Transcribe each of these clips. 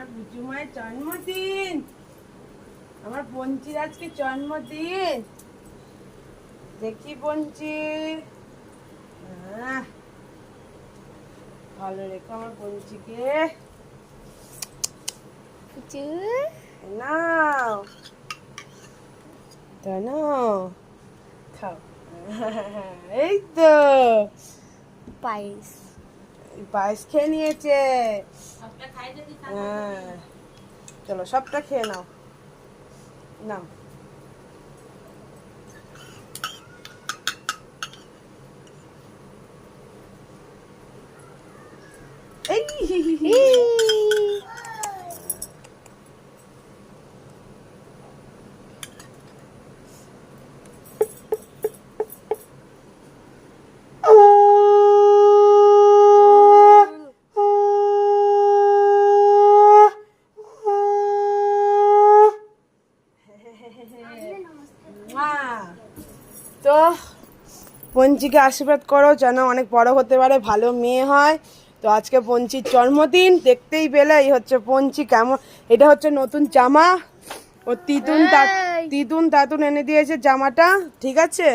আমার পুচুমায়ের জন্মদিন। আমার পঞ্চির আজকে জন্মদিন। দেখি আহ, ভালো রেখো আমার পঞ্চিকে পুচু। নাও। খাও। এই তো। পায়েস। পায়েস খেয়ে নিয়েছে। হ্যাঁ। চলো সবটা খেয়ে নাও। নাও। এই মা। তো পঞ্চিকে আশীর্বাদ করো যেন অনেক বড় হতে পারে ভালো মেয়ে হয়। তো আজকে পঞ্চির জন্মদিন দেখতেই পেলে এই হচ্ছে পঞ্চি কেমন এটা হচ্ছে নতুন জামা। ও তিতুন তিতুন তাতুন এনে দিয়েছে জামাটা ঠিক আছে?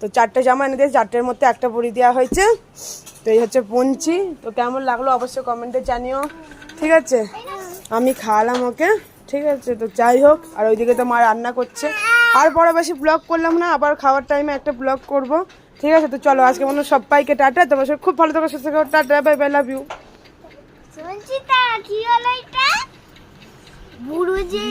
তো চারটে জামা এনে দিয়েছে চারটের মধ্যে একটা পরি দেওয়া হয়েছে। তো এই হচ্ছে পঞ্চি তো কেমন লাগল অবশ্যই কমেন্টে জানিও ঠিক আছে? আমি খাওয়ালাম ওকে। ঠিক আছে, তো যাই হোক, আর ওইদিকে তো মা রান্না করছে। আর পরে বেশি ব্লগ করলাম না, আবার খাওয়ার টাইমে একটা ব্লগ করব। ঠিক আছে, তো চলো, আজকে মনে হয় সবাইকে টাটা, তোমার সব খুব ভালো সুস্থ থাকো, tata bye bye love you কি হলো এটা? বুড়ুজি।